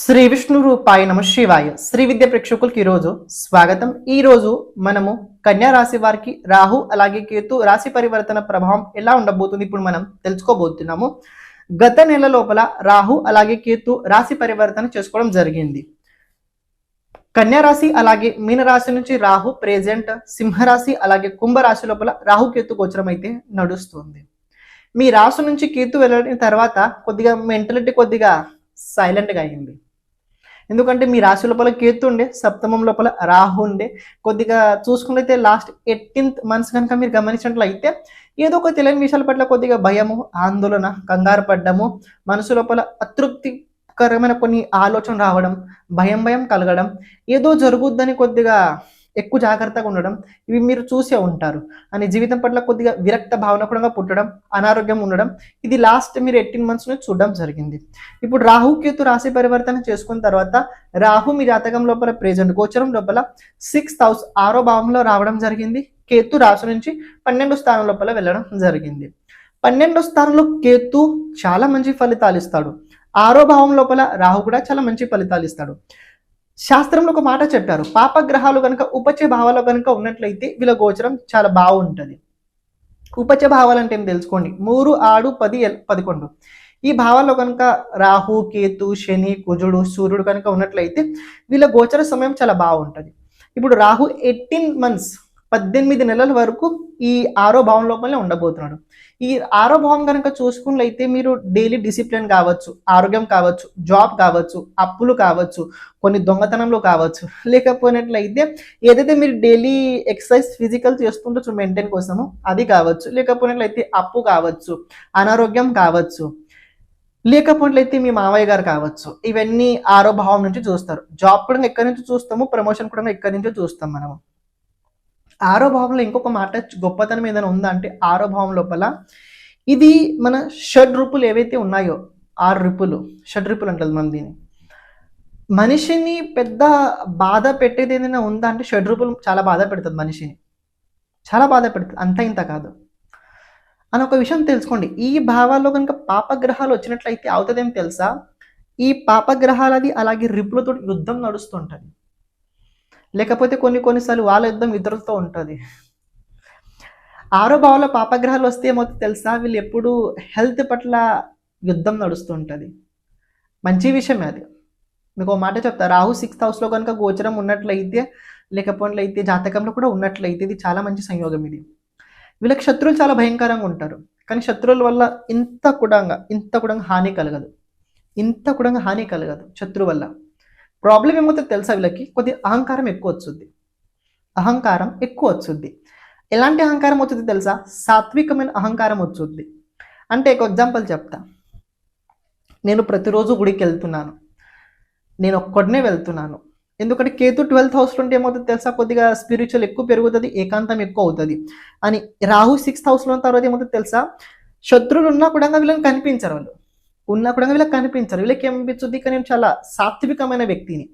శ్రీ విష్ణు రూపాయ నమ శివాయ. శ్రీ విద్య ప్రేక్షకులకి ఈరోజు స్వాగతం. ఈ రోజు మనము కన్యా రాశి వారికి రాహు అలాగే కేతు రాశి పరివర్తన ప్రభావం ఎలా ఉండబోతుంది ఇప్పుడు మనం తెలుసుకోబోతున్నాము. గత నెల లోపల రాహు అలాగే కేతు రాశి పరివర్తన చేసుకోవడం జరిగింది. కన్యా రాశి అలాగే మీనరాశి నుంచి రాహు ప్రెజెంట్ సింహరాశి అలాగే కుంభరాశి లోపల రాహు కేతు గోచరం అయితే నడుస్తుంది. మీ రాశి నుంచి కేతు వెళ్ళిన తర్వాత కొద్దిగా మెంటలిటీ కొద్దిగా సైలెంట్గా అయింది. ఎందుకంటే మీ రాశి లోపల కేతు ఉండే సప్తమం లోపల రాహు ఉండే. కొద్దిగా చూసుకున్నైతే లాస్ట్ ఎయిటీన్త్ మంత్స్ కనుక మీరు గమనించినట్లయితే ఏదో ఒక తెలియని విషయాల పట్ల కొద్దిగా భయము ఆందోళన కంగారు పడ్డము మనసు లోపల అతృప్తికరమైన కొన్ని ఆలోచన రావడం భయం భయం కలగడం ఏదో జరుగుద్దని కొద్దిగా ఎక్కువ జాగ్రత్తగా ఉండడం ఇవి మీరు చూసే ఉంటారు. అని జీవితం పట్ల కొద్దిగా విరక్త భావన కూడా పుట్టడం అనారోగ్యం ఉండడం ఇది లాస్ట్ మీరు ఎయిటీన్ మంత్స్ చూడడం జరిగింది. ఇప్పుడు రాహు కేతు రాశి పరివర్తన చేసుకున్న తర్వాత రాహు మీ జాతకం లోపల ప్రెజెంట్ గోచరం లోపల సిక్స్త్ హౌస్ ఆరో భావంలో రావడం జరిగింది. కేతు రాశి నుంచి పన్నెండు స్థానం లోపల వెళ్ళడం జరిగింది. పన్నెండో స్థానంలో కేతు చాలా మంచి ఫలితాలు ఇస్తాడు. ఆరో భావం లోపల రాహు కూడా చాలా మంచి ఫలితాలు ఇస్తాడు. శాస్త్రంలో ఒక మాట చెప్పారు. పాపగ్రహాలు కనుక ఉపచ భావాలు కనుక ఉన్నట్లయితే వీళ్ళ గోచరం చాలా బాగుంటుంది. ఉపచ భావాలు అంటే ఏం తెలుసుకోండి? మూడు ఆడు పది ఎల్- పదకొండు. ఈ భావాల్లో కనుక రాహు కేతు శని కుజుడు సూర్యుడు కనుక ఉన్నట్లయితే వీళ్ళ గోచర సమయం చాలా బాగుంటుంది. ఇప్పుడు రాహు ఎయిటీన్ మంత్స్ పద్దెనిమిది నెలల వరకు ఈ ఆరో భావం లోపలనే ఉండబోతున్నాడు. ఈ ఆరో భావం కనుక చూసుకున్నట్లయితే మీరు డైలీ డిసిప్లిన్ కావచ్చు ఆరోగ్యం కావచ్చు జాబ్ కావచ్చు అప్పులు కావచ్చు కొన్ని దొంగతనంలో కావచ్చు. లేకపోయినట్లయితే ఏదైతే మీరు డైలీ ఎక్సర్సైజ్ ఫిజికల్ చేస్తుంటే మెయింటైన్ కోసము అది కావచ్చు. లేకపోయినట్లయితే అప్పు కావచ్చు అనారోగ్యం కావచ్చు. లేకపోయినట్లయితే మీ మావయ్య గారు కావచ్చు. ఇవన్నీ ఆరో భావం నుంచి చూస్తారు. జాబ్ కూడా ఎక్కడి నుంచి చూస్తాము ప్రమోషన్ కూడా ఎక్కడి నుంచో చూస్తాం మనము. ఆరో భావంలో ఇంకొక మాట గొప్పతనం ఏదైనా ఉందా అంటే ఆరో భావం లోపల ఇది మన షడ్ రూపులు ఏవైతే ఉన్నాయో ఆరు రిపులు షడ్ రిపులు అంటుంది మనం దీన్ని. మనిషిని పెద్ద బాధ పెట్టేది ఏదైనా ఉందా అంటే షడ్ రూపులు చాలా బాధ పెడుతుంది మనిషిని. చాలా బాధ పెడుతుంది అంత ఇంత కాదు. అని ఒక విషయం తెలుసుకోండి. ఈ భావాల్లో కనుక పాపగ్రహాలు వచ్చినట్లయితే అవుతుందేం తెలుసా? ఈ పాపగ్రహాలది అలాగే రిపులతో యుద్ధం నడుస్తుంటుంది. లేకపోతే కొన్ని కొన్నిసార్లు వాళ్ళ యుద్ధం ఇద్దరులతో ఉంటుంది. ఆరో భావంలో పాపగ్రహాలు వస్తే ఏమవుతుంది తెలుసా? వీళ్ళు ఎప్పుడు హెల్త్ పట్ల యుద్ధం నడుస్తుంటుంది. మంచి విషయమే అది. మీకు ఒక మాట చెప్తా రాహు సిక్స్త్ హౌస్లో కనుక గోచరం ఉన్నట్లయితే లేకపోయినట్లయితే జాతకంలో కూడా ఉన్నట్లయితే ఇది చాలా మంచి సంయోగం ఇది. వీళ్ళకి శత్రువులు చాలా భయంకరంగా ఉంటారు. కానీ శత్రువుల వల్ల ఇంత కూడా ఇంత కూడా హాని కలగదు. ఇంత కూడా హాని కలగదు శత్రువు వల్ల. ప్రాబ్లం ఏమవుతుంది తెలుసా వీళ్ళకి? కొద్ది అహంకారం ఎక్కువ వచ్చుద్ది అహంకారం ఎక్కువ వచ్చుద్ది ఎలాంటి అహంకారం వచ్చుద్ది తెలుసా? సాత్వికమైన అహంకారం వచ్చుద్ది అంటే ఒక ఎగ్జాంపుల్ చెప్తా. నేను ప్రతిరోజు గుడికి వెళ్తున్నాను. నేను ఒక్కడనే వెళ్తున్నాను. ఎందుకంటే కేతు ట్వెల్త్ హౌస్లో ఉంటే ఏమవుతుంది తెలుసా? కొద్దిగా స్పిరిచువల్ ఎక్కువ పెరుగుతుంది ఏకాంతం ఎక్కువ అవుతుంది. అని రాహు సిక్స్త్ హౌస్లో ఉన్న తర్వాత ఏమవుతుంది తెలుసా? శత్రువులు ఉన్నా కూడా వీళ్ళని కనిపించరు వాళ్ళు. ఉన్నా కూడా వీళ్ళకి కనిపించరు. వీళ్ళకి ఏమనిపించుద్ది ఇక నేను చాలా సాత్వికమైన వ్యక్తిని.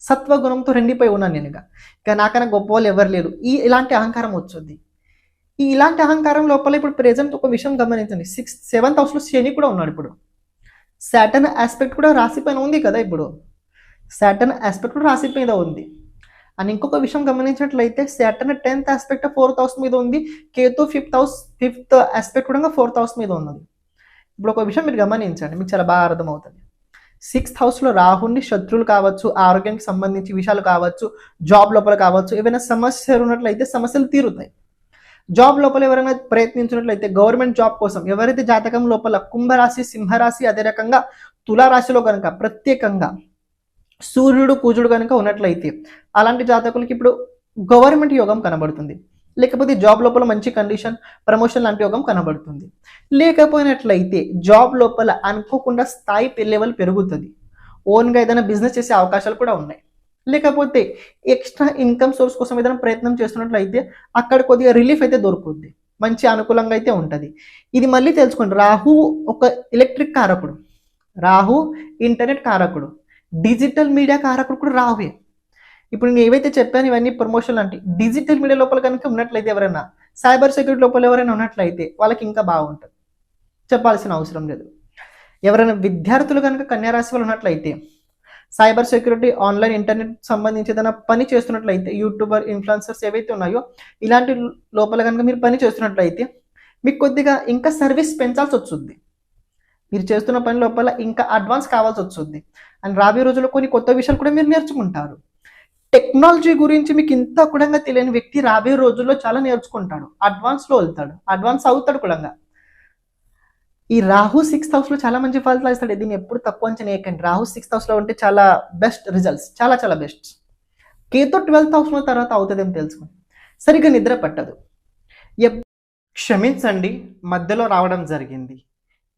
సత్వగుణంతో రెండిపోయి ఉన్నాను నేను ఇక. ఇక నాకన్నా గొప్ప వాళ్ళు ఎవరు లేరు. ఈ ఇలాంటి అహంకారం వచ్చుద్ది ఈ ఇలాంటి అహంకారం లోపల ఇప్పుడు ప్రెజెంట్ ఒక విషయం గమనించండి. సిక్స్ సెవెంత్ హౌస్లో శని కూడా ఉన్నాడు ఇప్పుడు. సాటర్న్ ఆస్పెక్ట్ కూడా రాశి పైన ఉంది కదా ఇప్పుడు. శాటన్ ఆస్పెక్ట్ కూడా రాశి మీద ఉంది. అని ఇంకొక విషయం గమనించినట్లయితే Saturn tenth aspect fourth house మీద ఉంది. Ketu fifth house fifth aspect కూడా ఫోర్త్ హౌస్ మీద ఉన్నది. ఇప్పుడు ఒక విషయం మీరు గమనించండి మీకు చాలా బాగా అర్థమవుతుంది. సిక్స్త్ హౌస్లో రాహుని శత్రువులు కావచ్చు ఆరోగ్యానికి సంబంధించి విషయాలు కావచ్చు జాబ్ లోపల కావచ్చు ఏవైనా సమస్యలు ఉన్నట్లయితే సమస్యలు తీరుతాయి. జాబ్ లోపల ఎవరైనా ప్రయత్నించినట్లయితే గవర్నమెంట్ జాబ్ కోసం ఎవరైతే జాతకం లోపల కుంభరాశి సింహరాశి అదే రకంగా తులారాశిలో కనుక ప్రత్యేకంగా సూర్యుడు కూజుడు కనుక ఉన్నట్లయితే అలాంటి జాతకులకి ఇప్పుడు గవర్నమెంట్ యోగం కనబడుతుంది. లేకపోతే జాబ్ లోపల మంచి కండిషన్ ప్రమోషన్ లాంటి యోగం కనబడుతుంది. లేకపోయినట్లయితే జాబ్ లోపల అనుకోకుండా స్థాయి లెవెల్ పెరుగుతుంది. ఓన్గా ఏదైనా బిజినెస్ చేసే అవకాశాలు కూడా ఉన్నాయి. లేకపోతే ఎక్స్ట్రా ఇన్కమ్ సోర్స్ కోసం ఏదైనా ప్రయత్నం చేస్తున్నట్లయితే అక్కడ కొద్దిగా రిలీఫ్ అయితే దొరుకుతుంది మంచి అనుకూలంగా అయితే ఉంటుంది. ఇది మళ్ళీ తెలుసుకోండి. రాహు ఒక ఎలక్ట్రిక్ కారకుడు. రాహు ఇంటర్నెట్ కారకుడు. డిజిటల్ మీడియా కారకుడు కూడా రాహువే. ఇప్పుడు నేను ఏవైతే చెప్పాను ఇవన్నీ ప్రమోషన్ లాంటి డిజిటల్ మీడియా లోపల కనుక ఉన్నట్లయితే ఎవరైనా సైబర్ సెక్యూరిటీ లోపల ఎవరైనా ఉన్నట్లయితే వాళ్ళకి ఇంకా బాగుంటుంది. చెప్పాల్సిన అవసరం లేదు. ఎవరైనా విద్యార్థులు కనుక కన్యారాశి వాళ్ళు ఉన్నట్లయితే సైబర్ సెక్యూరిటీ ఆన్లైన్ ఇంటర్నెట్ సంబంధించి ఏదైనా పని చేస్తున్నట్లయితే యూట్యూబర్ ఇన్ఫ్లుయెన్సర్స్ ఏవైతే ఉన్నాయో ఇలాంటి లోపల కనుక మీరు పని చేస్తున్నట్లయితే మీకు కొద్దిగా ఇంకా సర్వీస్ పెంచాల్సి వస్తుంది. మీరు చేస్తున్న పని లోపల ఇంకా అడ్వాన్స్ కావాల్సి వస్తుంది. అండ్ రాబోయే రోజుల్లో కొన్ని కొత్త విషయాలు కూడా మీరు నేర్చుకుంటారు. టెక్నాలజీ గురించి మీకు ఇంత కుడంగా తెలియని వ్యక్తి రాబోయే రోజుల్లో చాలా నేర్చుకుంటాడు. అడ్వాన్స్లో వెళ్తాడు. అడ్వాన్స్ అవుతాడు కుడంగా ఈ రాహు సిక్స్త్ హౌస్లో చాలా మంచి ఫలితాలు ఇస్తాడు. దీన్ని ఎప్పుడు తక్కువ అంచనా వేయకండి రాహు సిక్స్త్ హౌస్లో ఉంటే చాలా బెస్ట్ రిజల్ట్స్ చాలా చాలా బెస్ట్ కేతో ట్వెల్త్ హౌస్లో తర్వాత అవుతుందేమో తెలుసుకోండి సరిగ్గా నిద్ర పట్టదు. క్షమించండి మధ్యలో రావడం జరిగింది.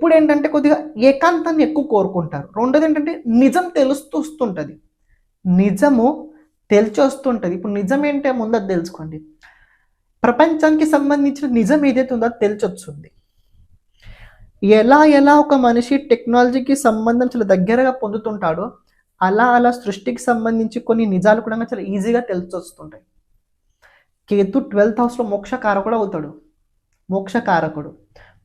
ఇప్పుడు ఏంటంటే కొద్దిగా ఏకాంతాన్ని ఎక్కువ కోరుకుంటారు. రెండోది ఏంటంటే నిజం తెలుస్తూస్తుంటుంది. నిజము తెలిచొస్తుంటుంది. ఇప్పుడు నిజం ఏంటో ముందు అది తెలుసుకోండి. ప్రపంచానికి సంబంధించిన నిజం ఏదైతే ఉందో అది తెలిసి వస్తుంది ఎలా ఎలా ఒక మనిషి టెక్నాలజీకి సంబంధం చాలా దగ్గరగా పొందుతుంటాడో అలా అలా సృష్టికి సంబంధించి కొన్ని నిజాలు కూడా చాలా ఈజీగా తెలిసొస్తుంటాయి కేతు ట్వెల్త్ హౌస్లో మోక్షకారకుడు అవుతాడు. మోక్షకారకుడు.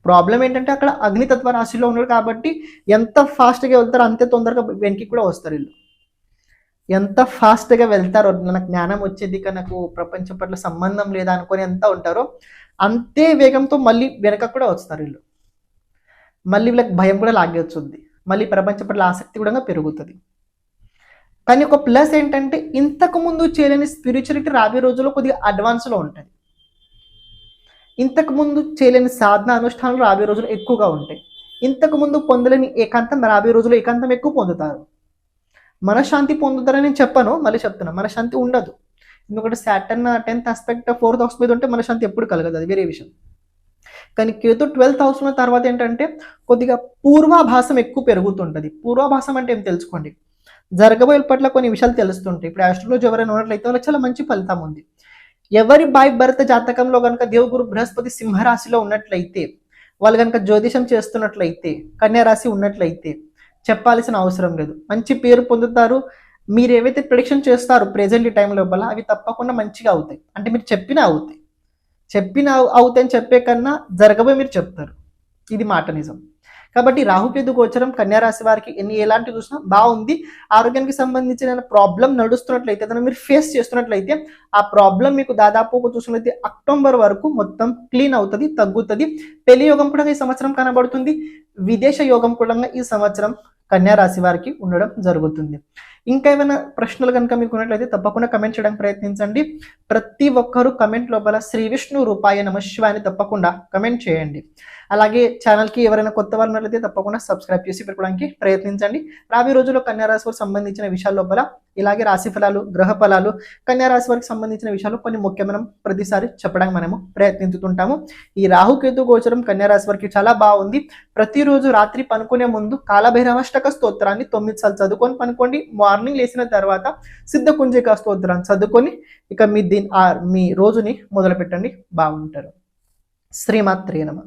ప్రాబ్లం ఏంటంటే అక్కడ అగ్నితత్వ రాశిలో ఉన్నాడు కాబట్టి ఎంత ఫాస్ట్గా వెళ్తారో అంతే తొందరగా వెనక్కి కూడా వస్తారు వీళ్ళు. ఎంత ఫాస్ట్గా వెళ్తారో నాకు జ్ఞానం వచ్చేది ఇక నాకు ప్రపంచం పట్ల సంబంధం లేదా అనుకొని ఎంత ఉంటారో అంతే వేగంతో మళ్ళీ వెనక కూడా వస్తారు వీళ్ళు. మళ్ళీ వీళ్ళకి భయం కూడా లాగేస్తుంది. మళ్ళీ ప్రపంచం పట్ల ఆసక్తి కూడా పెరుగుతుంది. కానీ ఒక ప్లస్ ఏంటంటే ఇంతకు ముందు చేయలేని స్పిరిచువాలిటీ రాబోయే రోజుల్లో కొద్దిగా అడ్వాన్స్లో ఉంటుంది. ఇంతకు ముందు చేయలేని సాధన అనుష్ఠానాలు రాబోయే రోజులు ఎక్కువగా ఉంటాయి. ఇంతకు ముందు పొందలేని ఏకాంతం రాబోయే రోజులు ఏకాంతం ఎక్కువ పొందుతారు. మనశ్శాంతి పొందుతారని నేను చెప్పను మళ్ళీ చెప్తున్నా. మనశ్శాంతి ఉండదు. ఎందుకంటే Saturn tenth aspect fourth house మీద ఉంటే మనశ్శాంతి ఎప్పుడు కలగదు. అది వేరే విషయం. కానీ కేతు ట్వెల్త్ హౌస్ ఉన్న తర్వాత ఏంటంటే కొద్దిగా పూర్వాభాసం ఎక్కువ పెరుగుతుంటుంది. పూర్వాభాసం అంటే ఏం తెలుసుకోండి? జరగబోయే పట్ల కొన్ని విషయాలు తెలుస్తుంటాయి. ఇప్పుడు ఆస్ట్రోలో ఎవరైనా ఉన్నట్లయితే వాళ్ళకి చాలా మంచి ఫలితం ఉంది. ఎవరి బాయ్ భర్త జాతకంలో కనుక దేవగురు బృహస్పతి సింహరాశిలో ఉన్నట్లయితే వాళ్ళు కనుక జ్యోతిషం చేస్తున్నట్లయితే కన్యారాశి ఉన్నట్లయితే చెప్పాల్సిన అవసరం లేదు. మంచి పేరు పొందుతారు. మీరు ఏవైతే ప్రిడిక్షన్ చేస్తారు ప్రెజెంట్ ఈ టైం లోపల అవి తప్పకుండా మంచిగా అవుతాయి. అంటే మీరు చెప్పినా అవుతాయి. చెప్పిన అవుతాయని చెప్పే కన్నా జరగబోయి మీరు చెప్తారు. ఇది మాట నిజం. కాబట్టి రాహుకేతు గోచరం కన్యారాశి వారికి ఎన్ని ఎలాంటి చూసినా బాగుంది. ఆరోగ్యానికి సంబంధించిన ప్రాబ్లం నడుస్తున్నట్లయితే దాన్ని మీరు ఫేస్ చేస్తున్నట్లయితే ఆ ప్రాబ్లం మీకు దాదాపు చూసినట్లయితే అక్టోబర్ వరకు మొత్తం క్లీన్ అవుతుంది తగ్గుతుంది. పెళ్ళి యోగం కూడా ఈ సంవత్సరం కనబడుతుంది. విదేశ యోగం కూడా ఈ సంవత్సరం కన్యారాశి వారికి ఉండడం జరుగుతుంది. ఇంకా ఏమైనా ప్రశ్నలు కనుక మీకు ఉన్నట్లయితే తప్పకుండా కమెంట్ చేయడానికి ప్రయత్నించండి. ప్రతి ఒక్కరూ కమెంట్ లోపల శ్రీ విష్ణు రూపాయ నమ అని తప్పకుండా కమెంట్ చేయండి. అలాగే ఛానల్కి ఎవరైనా కొత్త వారు ఉన్నట్లయితే తప్పకుండా సబ్స్క్రైబ్ చేసి పెట్టుకోవడానికి ప్రయత్నించండి. రాబోయే రోజుల్లో కన్యా వారికి సంబంధించిన విషయాల లోపల ఇలాగే రాశి ఫలాలు గ్రహ ఫలాలు కన్యారాశి వారికి సంబంధించిన విషయాలు కొన్ని ముఖ్యమైన ప్రతిసారి చెప్పడానికి మనము ప్రయత్నించుతుంటాము. ఈ రాహుకేతు గోచరం కన్యా వారికి చాలా బాగుంది. ప్రతిరోజు రాత్రి పనుకునే ముందు కాలభైరవాష్టక స్తోత్రాన్ని తొమ్మిది సార్లు చదువుకొని పనుకోండి. మార్నింగ్ లేచిన తర్వాత సిద్ధ కుంజిక స్తోత్రాన్ని చదువుకొని ఇక మీ దీని మీ రోజుని మొదలు పెట్టండి బాగుంటారు. శ్రీమాత్రే నమ.